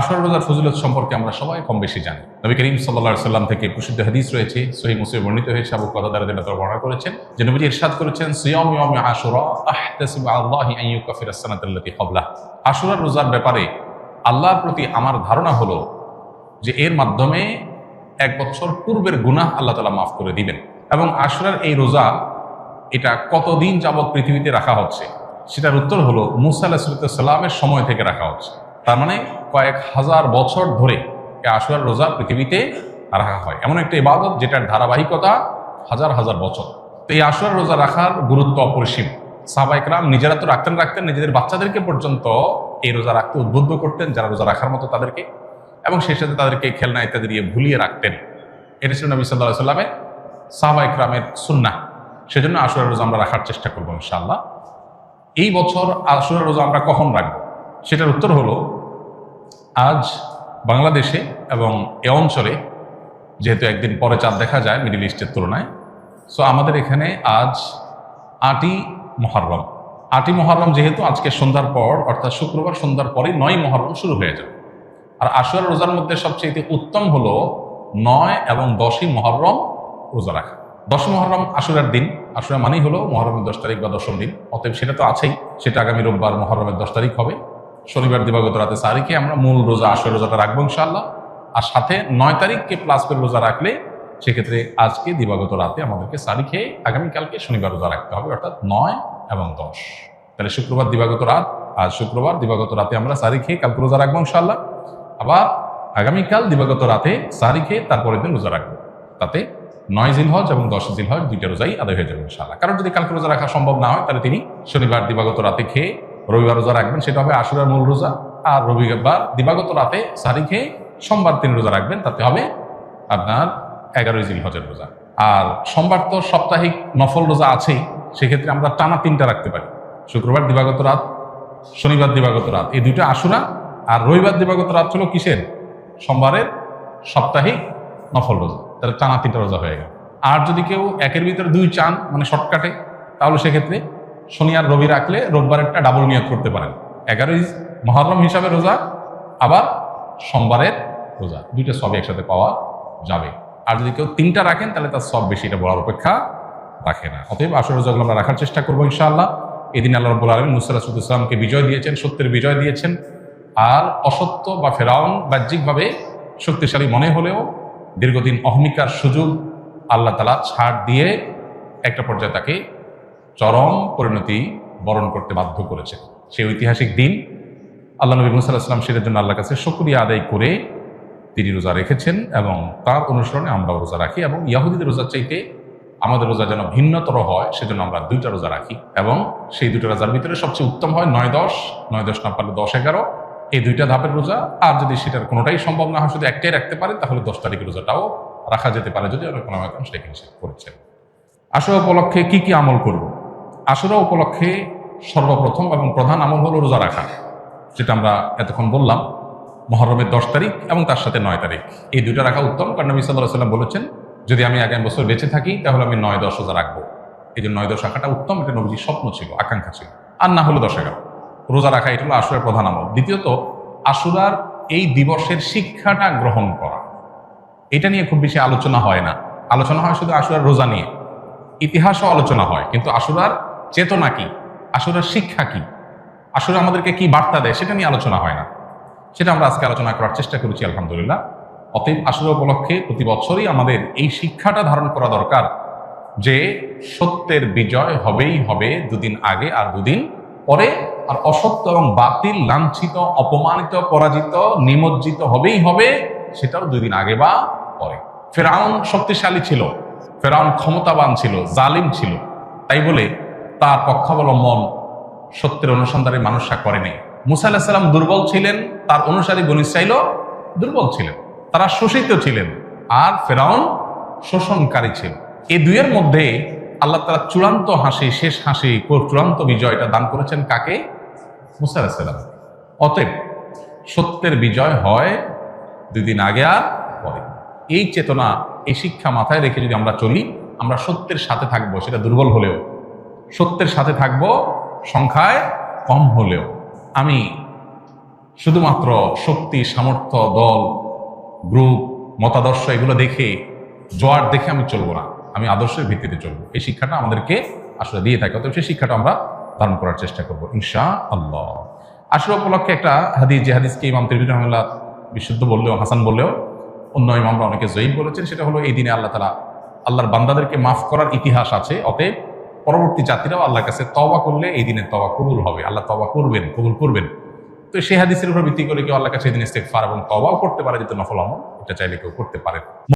আশুরা রোজার ফজিলত সম্পর্কে আমরা সবাই কম বেশি জানি। নবী করিম সাল্লা সাল্লাম থেকে প্রসিদ্ধ হাদিস রয়েছে সহি মুসলিম বর্ণিত হয়েছে, আবু কথা দ্বারা বর্ণনা করেছেন যে নবীজি ইরশাদ করেছেন, সিয়াম ইয়াম আশুরা আহতাসিবু আল্লাহি আন ইউকাফিরা সানাতাল্লাতি ক্বাবলা আশুরা রোজার ব্যাপারে আল্লাহর প্রতি আমার ধারণা হলো যে এর মাধ্যমে এক বছর পূর্বের গুনাহ আল্লাহ তালা মাফ করে দিবেন। এবং আশুরার এই রোজা এটা কতদিন যাবৎ পৃথিবীতে রাখা হচ্ছে, সেটার উত্তর হলো মুসা আল্লাহ সাল্লামের সময় থেকে রাখা হচ্ছে। তার মানে কয়েক হাজার বছর ধরে এই আশুরার রোজা পৃথিবীতে রাখা হয়। এমন একটা ইবাদত যেটার ধারাবাহিকতা হাজার হাজার বছর। তো এই আশুরার রোজা রাখার গুরুত্ব অপরিসীম। সাহবাইকরাম নিজেরা তো রাখতেন রাখতেন, নিজেদের বাচ্চাদেরকে পর্যন্ত এই রোজা রাখতে উদ্বুদ্ধ করতেন, যারা রোজা রাখার মতো তাদেরকে। এবং সেই সাথে তাদেরকে খেলনা ইত্যাদি দিয়ে ভুলিয়ে রাখতেন। এটা ছিল নবী সাল্লাহ সাল্লামের সাহবা সুন্না সেজন্য আশুরা রোজা আমরা রাখার চেষ্টা করব ইনশাআল্লাহ। এই বছর আশুরা রোজা আমরা কখন রাখব? সেটার উত্তর হলো আজ বাংলাদেশে এবং এ অঞ্চলে, যেহেতু একদিন পরে চাঁদ দেখা যায় মিডিল ইস্টের তুলনায় সো আমাদের এখানে আজ আটই মহরম। আটই মহরম যেহেতু আজকে সন্ধ্যার পর, অর্থাৎ শুক্রবার সন্ধ্যার পরে নয় মহরম শুরু হয়ে যাবে। আর আশুরা রোজার মধ্যে সবচেয়ে উত্তম হলো নয় এবং দশই মহরম রোজা রাখা। দশ মহরম আশুরার দিন। আশুরা মানেই হলো মহরমের দশ তারিখ বা দশম দিন। অতএব সেটা তো আছেই। সেটা আগামী রোববার মহরমের দশ তারিখ হবে। শনিবার দিবাগত রাতে তারিখে আমরা মূল রোজা, আশুরা রোজাটা রাখব ইনশাআল্লাহ। আর সাথে নয় তারিখকে প্লাস করে রোজা রাখলে সেক্ষেত্রে আজকে দিবাগত রাতে আমাদেরকে সারি খেয়ে আগামীকালকে শনিবার রোজা রাখতে হবে, অর্থাৎ নয় এবং দশ। তাহলে শুক্রবার দিবাগত রাত আর শুক্রবার দিবাগত রাতে আমরা সারি খেয়ে কালকে রোজা রাখব ইনশাআল্লাহ। আবার আগামীকাল দিবাগত রাতে সারি খেয়ে তারপরের দিন রোজা রাখব। তাতে নয় জিলহজ এবং দশ জিলহজ দুইটা রোজাই আদায় হয়ে যাবে ইনশাআল্লাহ। কারণ যদি কালকে রোজা রাখা সম্ভব না হয়, তাহলে তিনি শনিবার দিবাগত রাতে খেয়ে রবিবার রোজা রাখবেন, সেটা হবে আশুরার মূল রোজা। আর রবিবার দিবাগত রাতে সারি খেয়ে সোমবার তিনি রোজা রাখবেন, তাতে হবে আপনার এগারোই জিলহজের রোজা। আর সোমবার তো সাপ্তাহিক নফল রোজা আছেই, সেক্ষেত্রে আমরা টানা তিনটা রাখতে পারি। শুক্রবার দিবাগত রাত, শনিবার দিবাগত রাত, এই দুইটা আশুরা। আর রবিবার দিবাগত রাত হলো কিসের? সোমবারের সাপ্তাহিক নফল রোজা। তাহলে টানা তিনটা রোজা হয়ে গেল। আর যদি কেউ একের ভিতরে দুই চান মানে শর্টকাটে, তাহলে সেক্ষেত্রে শনি আর রবি রাখলে রোববারেরটা ডাবল নিয়োগ করতে পারেন। এগারোই মহরম হিসাবে রোজা, আবার সোমবারের রোজা। দুইটা সবই একসাথে পাওয়া যাবে। আর যদি কেউ তিনটা রাখেন, তাহলে তার সব বেশি এটা বলার অপেক্ষা রাখে না। অতএব আসর রোজাগুলো আমরা রাখার চেষ্টা করব ইনশাআল্লাহ। এদিন আল্লাহ রব্বুল আলমিন মুসারাসুদ ইসলামকে বিজয় দিয়েছেন, সত্যের বিজয় দিয়েছেন। আর অসত্য বা ফেরাউন বাহ্যিকভাবে শক্তিশালী মনে হলেও দীর্ঘদিন অহমিকার সুযোগ আল্লাহ তালা ছাড় দিয়ে একটা পর্যায়ে তাকে চরম পরিণতি বরণ করতে বাধ্য করেছে। সেই ঐতিহাসিক দিন আল্লাহ নবী মুসাল্লাহাম সেটার জন্য আল্লাহ কাছে শুক্রিয়া আদায় করে তিনি রোজা রেখেছেন এবং তার অনুসরণে আমরা রোজা রাখি এবং ইয়াহুদিদের রোজার চাইতে আমাদের রোজা যেন ভিন্নতর হয়, সেজন্য আমরা দুইটা রোজা রাখি এবং সেই দুটো রোজার ভিতরে সবচেয়ে উত্তম হয় নয় দশ নয় দশ না পারলে দশ এগারো। এই দুইটা ধাপের রোজা, আর যদি সেটার কোনোটাই সম্ভব না হয়, শুধু একটাই রাখতে পারে তাহলে দশ তারিখের রোজাটাও রাখা যেতে পারে যদি অনেক কোনো সেটা করেছেন। আসরা উপলক্ষে কি কি আমল করব? আসরা উপলক্ষে সর্বপ্রথম এবং প্রধান আমল হলো রোজা রাখা, যেটা আমরা এতক্ষণ বললাম, মহরমের দশ তারিখ এবং তার সাথে নয় তারিখ। এই দুইটা রাখা উত্তম, কারণ নবী সাল্লাহ সাল্লাম বলেছেন, যদি আমি আগামী বছর বেঁচে থাকি, তাহলে আমি নয় দশ রোজা রাখব। এই জন্য নয় দশ রাখাটা উত্তম, এটা নবীজির স্বপ্ন ছিল, আকাঙ্ক্ষা ছিল। আর না হলো দশ এগারো। রোজা রাখা, এটা হলো আশুরার প্রধান আমল। দ্বিতীয়ত আশুরার এই দিবসের শিক্ষাটা গ্রহণ করা। এটা নিয়ে খুব বেশি আলোচনা হয় না। আলোচনা হয় শুধু আশুরার রোজা নিয়ে। ইতিহাসও আলোচনা হয়, কিন্তু আশুরার চেতনা কি? আশুরার শিক্ষা কি? আসলে আমাদেরকে কি বার্তা দেয়? সেটা নিয়ে আলোচনা হয় না। সেটা আমরা আজকে আলোচনা করার চেষ্টা করেছি, আলহামদুলিল্লাহ। অতএব আসলে উপলক্ষে প্রতি বছরই আমাদের এই শিক্ষাটা ধারণ করা দরকার যে সত্যের বিজয় হবেই হবে দুদিন আগে আর দুদিন পরে, আর অসত্য এবং বাতিল, লাঞ্ছিত, অপমানিত, পরাজিত, নিমজ্জিত হবেই হবে, সেটাও দুদিন আগে বা পরে। ফেরাউন শক্তিশালী ছিল। ফেরাউন ক্ষমতাবান ছিল, জালিম ছিল। তাই বলে তার পক্ষাবলম্বন সত্যের অনুসন্ধানে মানুষরা করেনি। মুসা আলাহিসাল্লাম দুর্বল ছিলেন, তার অনুসারী বনিসাইলও দুর্বল ছিলেন। তারা শোষিত ছিলেন, আর ফেরাউন শোষণকারী ছিল। এই দুইয়ের মধ্যে আল্লাহ তারা চূড়ান্ত হাসি, শেষ হাসি চূড়ান্ত বিজয়টা দান করেছেন কাকে? মুসা আলাহিসাল্লাম অতএব সত্যের বিজয় হয় দুই দিন আগে আর পরে। এই চেতনা, এই শিক্ষা মাথায় রেখে যদি আমরা চলি, আমরা সত্যের সাথে থাকব, সেটা দুর্বল হলেও সত্যের সাথে থাকব, সংখ্যায় কম হলেও। আমি শুধুমাত্র শক্তি, সামর্থ্য, দল, গ্রুপ, মতাদর্শ এগুলো দেখে, জোয়ার দেখে আমি চলবো না। আমি আদর্শের ভিত্তিতে চলবো। এই শিক্ষাটা আমাদেরকে আসলে দিয়ে থাকে। অতএব সেই শিক্ষাটা আমরা ধারণ করার চেষ্টা করব ইনশা আল্লাহ আসলে উপলক্ষে একটা হাদিস, যে হাদিসকে ইমাম তিরমিজি রহমুল্লাহ বিশুদ্ধ বললেও, হাসান বললেও, অন্য ইমামরা অনেকে জয়ীব বলেছেন, সেটা হলো এই দিনে আল্লাহ তালা আল্লাহর বান্দাদেরকে মাফ করার ইতিহাস আছে। অতএব পরবর্তী জাতিরাও আল্লাহর কাছে তবা করলে এই দিনে তবা কবুল হবে। আল্লাহ তবা করবেন, কবুল করবেন। তো সেই হাদিসের উপর ভিত্তি করে কেউ আল্লাহ কাছে এই দিনে ইস্তেগফার এবং তবাও করতে পারে যেহেতু নফল আমল, এটা চাইলে কেউ করতে পারে।